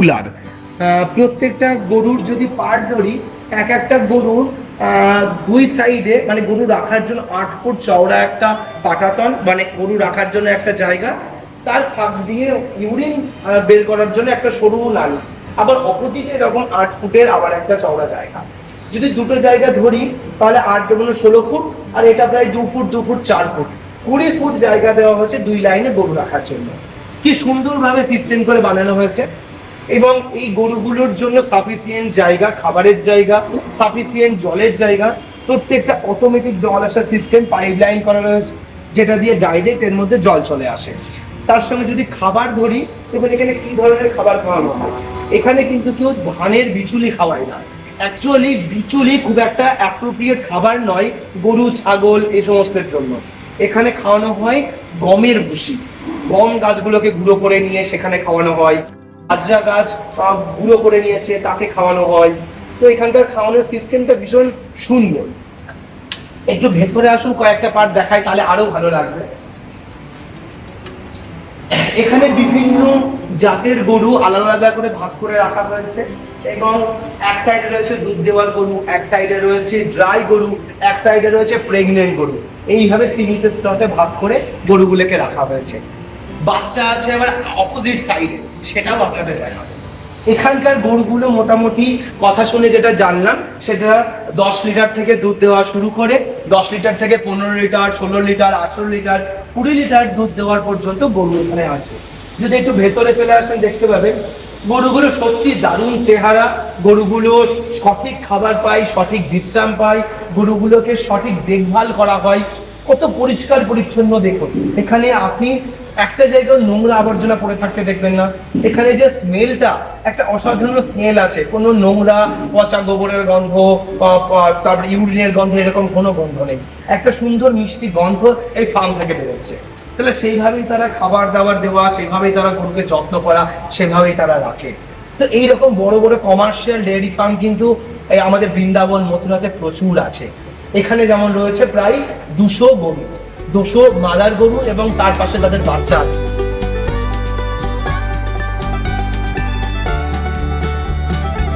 Cooler প্রত্যেকটা গরুর যদি পার্ট ধরি এক একটা গরুর দুই সাইডে মানে গরু রাখার জন্য আট ফুট চওড়া একটা পাটাতন মানে গরু রাখার জন্য একটা জায়গা, তার ফাঁক দিয়ে ইউরিন বের করার জন্য একটা সরু নালী আবার অপোজিটে এরকম আট ফুটের আবার একটা চওড়া জায়গা। যদি দুটো জায়গা ধরি, তাহলে আট দুগুলো ষোলো ফুট, আর এটা প্রায় দু ফুট দু ফুট, চার ফুট। কুড়ি ফুট জায়গা দেওয়া হচ্ছে দুই লাইনে গরু রাখার জন্য। কি সুন্দরভাবে সিস্টেম করে বানানো হয়েছে। এবং এই গরুগুলোর জন্য সাফিসিয়েন্ট জায়গা, খাবারের জায়গা সাফিসিয়েন্ট জলের জায়গা, প্রত্যেকটা অটোমেটিক জল আসার সিস্টেম পাইপ লাইন করা রয়েছে, যেটা দিয়ে ডাইরেক্ট এর মধ্যে জল চলে আসে। তার সঙ্গে যদি খাবার ধরি তখন এখানে কি ধরনের খাবার খাওয়ানো হয়? এখানে কিন্তু কেউ ধানের বিচুলি খাওয়ায় না। অ্যাকচুয়ালি বিচুলি খুব একটা অ্যাপ্রোপ্রিয়েট খাবার নয়, গরু, ছাগল, এই সমস্তের জন্য। এখানে খাওয়ানো হয় গমের ভুসি। গম গাছগুলোকে গুঁড়ো করে নিয়ে সেখানে খাওয়ানো হয়। বাজরা গাছ গুঁড়ো করে নিয়ে এসে তাকে খাওয়ানো হয়। তো এখানকার খাওয়ানোর সিস্টেমটা ভীষণ সুন্দর। একটু ভেতরে আসুন, কয়েকটা পার্ট দেখায় তাহলে আরও ভালো লাগবে। এখানে বিভিন্ন জাতের গরু আলাদা আলাদা করে ভাগ করে রাখা হয়েছে এবং এক সাইডে রয়েছে দুধ দেওয়ার গরু, এক সাইডে রয়েছে ড্রাই গরু, এক সাইডে রয়েছে প্রেগনেন্ট গরু। এইভাবে তিনটে স্লটে ভাগ করে গরুগুলোকে রাখা হয়েছে। বাচ্চা আছে আবার অপোজিট সাইডে সেটাও আপনাদের এখানকার গরুগুলো মোটামুটি কথা শুনে যেটা জানলাম, সেটা দশ লিটার থেকে দুধ দেওয়া শুরু করে, দশ লিটার থেকে পনেরো লিটার, ষোলো লিটার, আঠেরো লিটার, কুড়ি লিটার দুধ দেওয়ার পর্যন্ত গরু এখানে আছে। যদি একটু ভেতরে চলে আসেন, দেখতে পাবেন, গরুগুলো সত্যি দারুণ চেহারা, গরুগুলো সঠিক খাবার পায়, সঠিক বিশ্রাম পায়, গরুগুলোকে সঠিক দেখভাল করা হয়। কত পরিষ্কার পরিচ্ছন্ন দেখুন। এখানে আপনি একটা জায়গায় নোংরা আবর্জনা পড়ে থাকতে দেখবেন না। এখানে যে স্মেলটা একটা অসাধারণ স্মেল আছে। কোনো নোংরা পচা গোবরের গন্ধ তারপর ইউরিনের গন্ধ, এরকম কোনো গন্ধ নেই। একটা সুন্দর মিষ্টি গন্ধ এই ফার্ম থেকে বেরোচ্ছে। তাহলে সেইভাবেই তারা খাবার দাবার দেওয়া, সেইভাবেই তারা গরুকে যত্ন করা সেভাবেই তারা রাখে। তো এইরকম বড় বড় কমার্শিয়াল ডেয়ারি ফার্ম কিন্তু আমাদের বৃন্দাবন, মথুরাতে প্রচুর আছে। এখানে যেমন রয়েছে প্রায় দুশো গরু। দুশো মাদার গরু এবং তার পাশে তাদের বাচ্চা আছে।